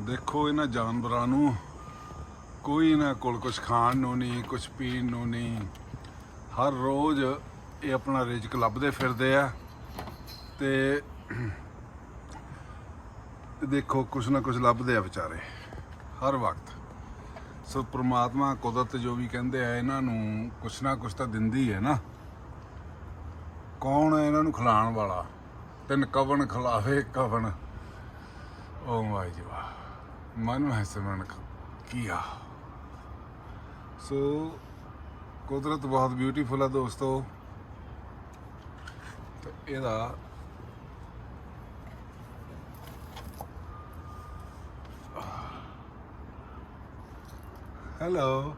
ਦੇਖੋ ਇਹਨਾਂ ਜਾਨਵਰਾਂ ਨੂੰ। ਕੋਈ ਇਹਨਾਂ ਕੋਲ ਕੁਝ ਖਾਣ ਨੂੰ ਨਹੀਂ ਕੁਝ ਪੀਣ ਨੂੰ ਨਹੀਂ। ਹਰ ਰੋਜ਼ ਇਹ ਆਪਣਾ ਰਿਜ਼ਕ ਲੱਭਦੇ ਫਿਰਦੇ ਆ। ਤੇ ਦੇਖੋ ਕੁਛ ਨਾ ਕੁਛ ਲੱਭਦੇ ਆ ਵਿਚਾਰੇ, ਹਰ ਵਕਤ। ਸੋ ਪ੍ਰਮਾਤਮਾ ਕੁਦਰਤ ਜੋ ਵੀ ਕਹਿੰਦੇ ਆ, ਇਹਨਾਂ ਨੂੰ ਕੁਛ ਨਾ ਕੁਛ ਤਾਂ ਦਿੰਦੀ ਹੈ ਨਾ। ਕੌਣ ਹੈ ਇਹਨਾਂ ਨੂੰ ਖਿਲਾਉਣ ਵਾਲਾ? ਤਿੰਨ ਕਵਨ ਖਿਲਾਵੇ ਕਵਨ ਓ ਮਾਈ ਜੀ ਵਾਹ ਮਨ ਹੈ ਸਿਮਰਨ ਕੀਆ ਸੋ ਕੁਦਰਤ ਬਹੁਤ ਬਿਊਟੀਫੁਲ ਆ ਦੋਸਤੋ। ਤੇ ਇਹਦਾ ਹੈਲੋ